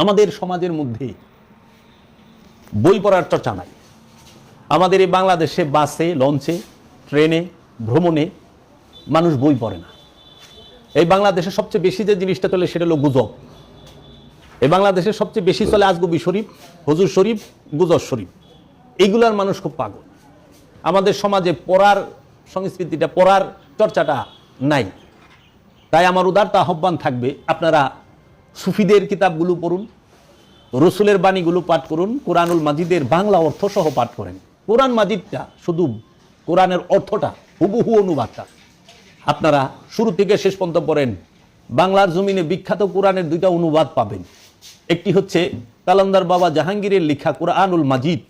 আমাদের সমাজের মধ্যে বই পড়ার চর্চা নাই। আমাদের এই বাংলাদেশে বাসে, লঞ্চে, ট্রেনে, ভ্রমণে মানুষ বই পড়ে না। এই বাংলাদেশে সবচেয়ে বেশি যে জিনিসটা চলে সেটা হলো গুজব। এই বাংলাদেশে সবচেয়ে বেশি চলে আজগবি শরীফ, হজুর শরীফ গুজর শরীফ। এইগুলার মানুষ খুব পাগল। আমাদের সমাজে পড়ার সংস্কৃতিটা, পড়ার চর্চাটা নাই। তাই আমার উদারতা আহ্বান থাকবে, আপনারা সুফিদের কিতাবগুলো পড়ুন, রসুলের বাণীগুলো পাঠ করুন, কোরআনুল মাজিদের বাংলা অর্থ সহ পাঠ করেন। কোরআন মাজিদটা শুধু কোরআনের অর্থটা, হুবহু অনুবাদটা। আপনারা শুরু থেকে শেষ পর্যন্ত পড়েন, বাংলার জমিনে বিখ্যাত কোরআনের দুইটা অনুবাদ পাবেন। একটি হচ্ছে কালান্দার বাবা জাহাঙ্গীরের লেখা কোরআনুল মাজিদ,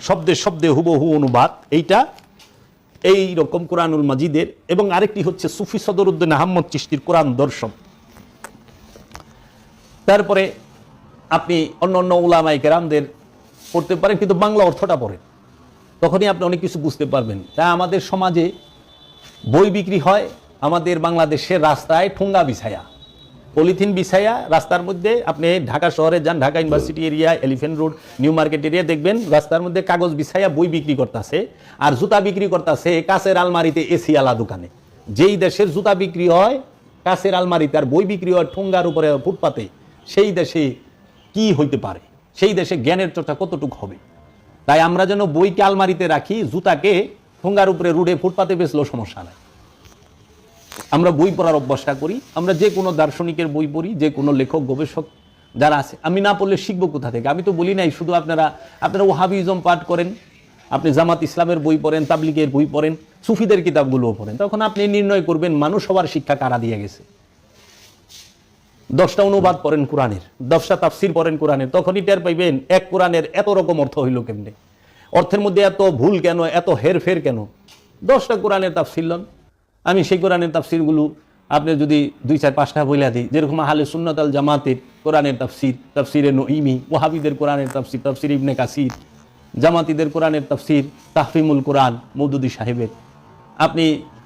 শব্দে শব্দে হুবহু অনুবাদ, এইটা এই রকম কোরআনুল মাজিদের। এবং আরেকটি হচ্ছে সুফি সদরুদ্দিন আহম্মদ চিস্তির কোরআন দর্শন। তারপরে আপনি অন্য অন্য উলামাই কেরামদের পড়তে পারেন, কিন্তু বাংলা অর্থটা পড়েন। তখনই আপনি অনেক কিছু বুঝতে পারবেন। তাই আমাদের সমাজে বই বিক্রি হয়, আমাদের বাংলাদেশের রাস্তায় ঠোঙ্গা বিছায়া। পলিথিন বিছায়া, রাস্তার মধ্যে আপনি ঢাকা শহরে যান, Dhaka university area, elephant road, new market area দেখবেন, রাস্তার মধ্যে কাগজ বিছায়া বই বিক্রি করতেছে, আর জুতা বিক্রি করতেছে কাছের আলমারিতে এসি আলা দোকানে। যেই দেশের জুতা বিক্রি হয়, কাছের আলমারিতে আর বই বিক্রি হয় ঠোঙ্গার উপরে, ফুটপাতে। সেই দেশে কি হইতে পারে? সেই দেশে জ্ঞানের চর্চা কতটুকু হবে? তাই আমরা যেন বইকে আলমারিতে রাখি, জুতাকে ঠোঙ্গার উপরে রুডে ফুটপাতে বেচলেও সমস্যা নাই। আমরা বই পড়ার অভ্যাসটা করি, আমরা যে কোনো দার্শনিকের বই পড়ি, যে কোনো লেখক, গবেষক যারা আছে, আমি না পড়লে শিখব কোথা থেকে? আমি তো বলি নাই, শুধু আপনারা আপনারা ওহাবিজম পাঠ করেন, আপনি জামাত ইসলামের বই পড়েন, তাবলিগের বই পড়েন, সুফিদের কিতাবগুলোও পড়েন। তখন আপনি নির্ণয় করবেন, মানুষ হওয়ার শিক্ষা কারা দিয়ে গেছে? দশটা অনুবাদ পড়েন কোরআনের, দশটা তাফসির পড়েন কোরআনের, তখনই টের পাইবেন এক কোরআনের এত রকম অর্থ হইল কেমনে? অর্থের মধ্যে এত ভুল কেন, এত হেরফের কেন? দশটা কোরআনের তাফসির লন। আমি সেই কোরআনের তাফসিরগুলো আপনি যদি দুই চার পাঁচটা বইলা দিই, যেরকম আহলে সুন্নত আল জামাতের কোরআনের তাফসির, তাফসিরে নঈমি ওহাবিদের কোরআনের তাফসির তাফসির ইবনে কাসির, জামাতিদের কোরআনের তাফসির, তাহফিমুল কোরআন, মৌদুদি সাহেবের। আপনি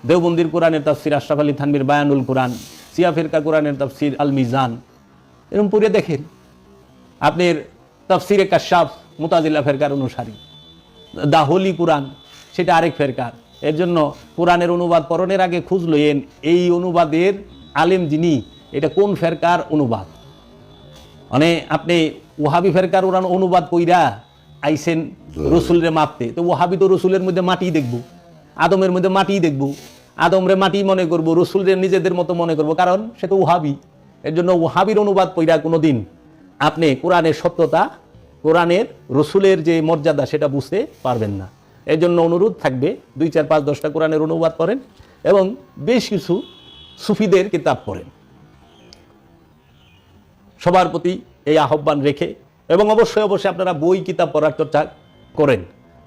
দেওবন্দির কোরআনের তাফসির, আশরাফ আলী থানবির বায়ানুল কোরআন সিয়া ফিরকা কোরআনের তাফসির আল মিজান। এরকম পড়ে দেখেন। আপনার তফসিরে কাশাফ মুতাজিল্লা ফেরকার অনুসারী। দা হোলি কোরআন সেটা আরেক ফেরকার। এর জন্য কোরআনের অনুবাদ পড়নের আগে খুঁজ লইয়েন এই অনুবাদের আলেম যিনি এটা কোন ফেরকার অনুবাদ? মানে আপনি ওহাবি ফেরকার ওরান অনুবাদ কইরা আইসেন রসুলের মাপতে। তো ওহাবি তো রসুলের মধ্যে মাটি দেখব। আদমের মধ্যে মাটি দেখব। আদমরে মাটি মনে করব, রসুলের নিজেদের মতো মনে করব, কারণ সে তো ওহাবি এর জন্য ওহাবির অনুবাদ পইরা কোনো দিন আপনি কোরআনের সত্যতা, কোরআনের রসুলের যে মর্যাদা সেটা বুঝতে পারবেন না। এর জন্য অনুরোধ থাকবে, দুই চার পাঁচ দশটা কোরআনের অনুবাদ করেন এবং বেশ কিছু সুফিদের কিতাব পড়েন। সবার প্রতি এই আহ্বান রেখে এবং অবশ্যই অবশ্যই আপনারা বই কিতাব পড়ার চর্চা করেন,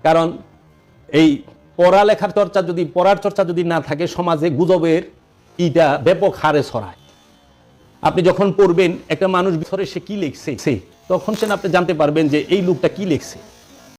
কারণ এই পড়ালেখার চর্চা যদি, পড়ার চর্চা যদি না থাকে, সমাজে গুজবের ইটা ব্যাপক হারে ছড়ায়। আপনি যখন পড়বেন, একটা মানুষ ভিতরে সে কি লিখছে? সে। তখন সে আপনি জানতে পারবেন যে এই লোকটা কি লিখছে।